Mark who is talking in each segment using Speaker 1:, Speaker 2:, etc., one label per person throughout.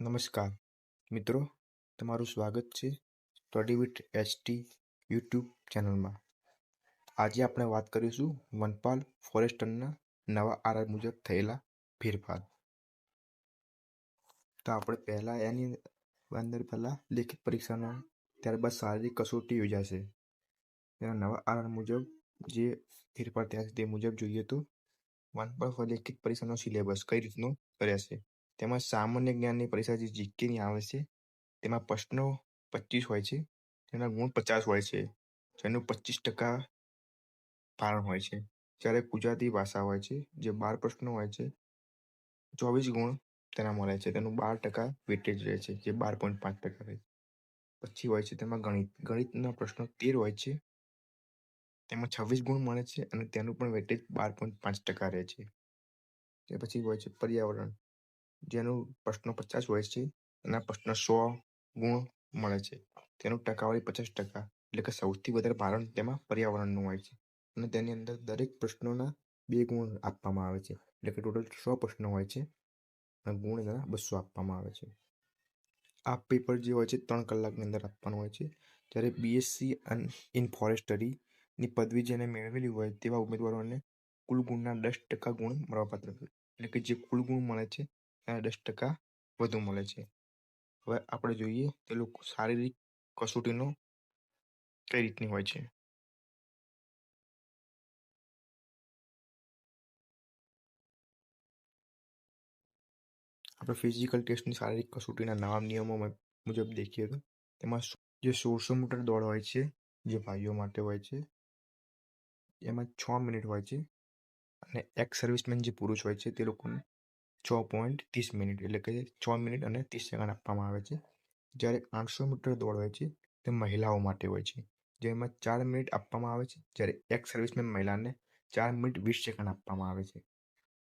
Speaker 1: નમસ્કાર, મિત્રો. તમારું સ્વાગત છે સ્ટડી વિથ એચટી યુટ્યુબ ચેનલમાં. આજે આપણે વાત કરીશું વનપાલ ફોરેસ્ટરના નવા આર મુજબ થયેલા ફેરફાર. તો આપણે પહેલાં એની અંદર પહેલાં લેખિત પરીક્ષાનો ત્યારબાદ શારીરિક કસોટી યોજાશે. તેના નવા આર મુજબ જે ફેરફાર થયા છે તે મુજબ જોઈએ તો વનપાલ લેખિત પરીક્ષાનો સિલેબસ કઈ રીતનો રહેશે? તેમાં સામાન્ય જ્ઞાનની પરીક્ષા જે જીકેની આવે છે, તેમાં પ્રશ્નો પચીસ હોય છે, તેના ગુણ પચાસ હોય છે, જેનું પચીસ ટકા ભારણ હોય છે. જ્યારે ગુજરાતી ભાષા હોય છે, જે બાર પ્રશ્નો હોય છે, ચોવીસ ગુણ તેના મળે છે, તેનું બાર ટકા વેટેજ રહે છે, જે બાર પોઈન્ટ પાંચ ટકા રહે છે. પછી હોય છે તેમાં ગણિત, ગણિતના પ્રશ્નો તેર હોય છે, તેમાં છવ્વીસ ગુણ મળે છે અને તેનું પણ વેટેજ બાર પોઈન્ટ પાંચ ટકા રહે છે. તે પછી હોય છે પર્યાવરણ. જેનું પ્રશ્નો પચાસ હોય છે, એના પ્રશ્ન સો ગુણ મળે છે. તેનું ટકાવારી પચાસ ટકા એટલે કે સૌથી વધારે ભારણ તેમાં પર્યાવરણનું હોય છે. અને તેની અંદર દરેક પ્રશ્નોના બે ગુણ આપવામાં આવે છે. એટલે કે ટોટલ સો પ્રશ્નો હોય છે, અને ગુણ એના બસો આપવામાં આવે છે. આ પેપર જે હોય છે, ત્રણ કલાકની અંદર આપવાનું હોય છે. જ્યારે બીએસસી ઇન ફોરેસ્ટરીની પદવી જેને મેળવેલી હોય તેવા ઉમેદવારોને કુલ ગુણના દસ ટકા ગુણ મળવાપાત્ર એટલે કે જે કુલ ગુણ મળે છે દસ ટકા વધુ મળે છે. હવે આપણે જોઈએ તે લોકો શારીરિક કસોટીનો કઈ રીતની હોય છે? આપણે ફિઝિકલ ટેસ્ટની શારીરિક કસોટીના નવા નિયમો મુજબ દેખીએ તો તેમાં જે સોળસો મીટર દોડ હોય છે, જે ભાઈઓ માટે હોય છે, એમાં છ મિનિટ હોય છે અને એક્સ સર્વિસમેન જે પુરુષ હોય છે તે લોકોને છ પોઈન્ટ ત્રીસ મિનિટ એટલે કે છ મિનિટ અને ત્રીસ સેકન્ડ આપવામાં આવે છે. જ્યારે આઠસો મીટર દોડ હોય છે તે મહિલાઓ માટે હોય છે. જેમાં ચાર મિનિટ આપવામાં આવે છે. જ્યારે એક સર્વિસમેન મહિલાને ચાર મિનિટ વીસ સેકન્ડ આપવામાં આવે છે.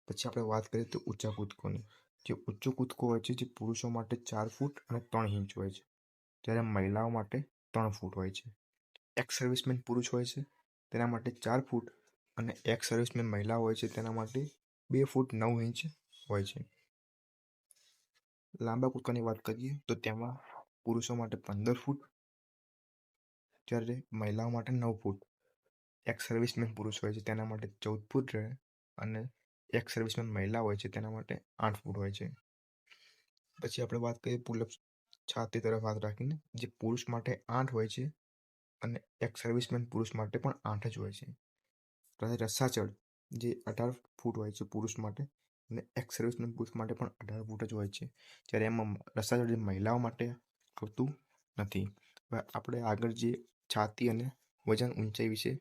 Speaker 1: પછી આપણે વાત કરીએ તો ઊંચા કૂદકોની. જે ઊંચો કૂદકો હોય છે, જે પુરુષો માટે ચાર ફૂટ અને ત્રણ ઇંચ હોય છે. જ્યારે મહિલાઓ માટે ત્રણ ફૂટ હોય છે. એક સર્વિસમેન પુરુષ હોય છે, તેના માટે ચાર ફૂટ અને એક સર્વિસમેન મહિલા હોય છે, તેના માટે બે ફૂટ નવ ઇંચ હોય છે. લાંબા કૂદકાની વાત કરીએ તો તેમાં પુરુષો માટે પંદર ફૂટ, જ્યારે મહિલાઓ માટે નવ ફૂટ. એક સર્વિસમેન પુરુષ હોય છે, તેના માટે ચૌદ ફૂટ રહે અને એક સર્વિસમેન મહિલા હોય છે, તેના માટે આઠ ફૂટ હોય છે. પછી આપણે વાત કરીએ પુલઅપ છાતી તરફ હાથ રાખીને, જે પુરુષ માટે આઠ હોય છે અને એક સર્વિસમેન પુરુષ માટે પણ આઠ જ હોય છે. રસ્સાચડ જે અઢાર ફૂટ હોય છે પુરુષ માટે અને એક્સ સર્વિસમેન પુરુષ માટે પણ અઢાર ફૂટ જ હોય છે. જ્યારે એમાં રસ્તા જે મહિલાઓ માટે કરતું નથી. આપણે આગળ જે છાતી અને વજન ઊંચાઈ વિશે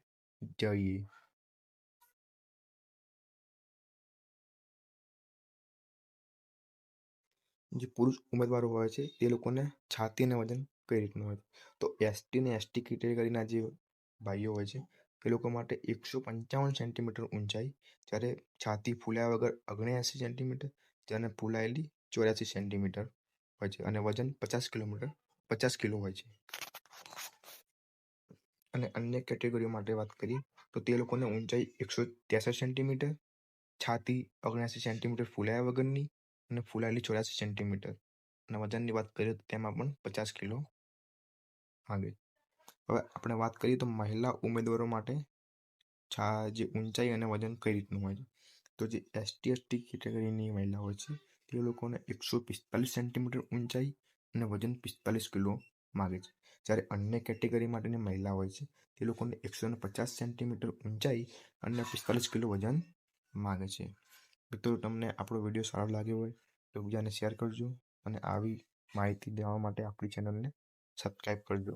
Speaker 1: જઈએ. જે પુરુષ ઉમેદવારો હોય છે, તે લોકોને છાતી અને વજન કઈ રીતનું હોય? તો એસટી અને એસટી કેટેગરીના જે ભાઈઓ હોય છે એ લોકો માટે એકસો પંચાવન સેન્ટીમીટર ઊંચાઈ, જ્યારે છાતી ફૂલ્યા વગર ઓગણ્યાસી સેન્ટીમીટર, જ્યારે ફૂલાયેલી ચોર્યાસી સેન્ટીમીટર હોય છે અને વજન પચાસ કિલોમીટર, પચાસ કિલો હોય છે. અને અન્ય કેટેગરીઓ માટે વાત કરીએ, તો તે લોકોને ઊંચાઈ એકસો ત્રેસઠ સેન્ટીમીટર, છાતી ઓગણ્યાસી સેન્ટીમીટર ફૂલાયા વગરની અને ફૂલાયેલી ચોર્યાસી સેન્ટીમીટર. અને વજનની વાત કરીએ તો તેમાં પણ પચાસ કિલો આવે હવે આપણે વાત કરીએ તો મહિલા ઉમેદવારો માટે છા, જે ઊંચાઈ અને વજન કઈ રીતનું હોય છે? તો જે એસટી એસટી કેટેગરીની મહિલા હોય છે, તે લોકોને એકસો પિસ્તાલીસ સેન્ટીમીટર ઊંચાઈ અને વજન પિસ્તાલીસ કિલો માગે છે. જ્યારે અન્ય કેટેગરી માટેની મહિલા હોય છે, તે લોકોને એકસો ને પચાસ સેન્ટીમીટર ઊંચાઈ અને પિસ્તાલીસ કિલો વજન માગે છે. મિત્રો, તમને આપણો વીડિયો સારો લાગ્યો હોય તો બીજાને શેર કરજો અને આવી માહિતી દેવા માટે આપણી ચેનલને સબસ્ક્રાઈબ કરજો.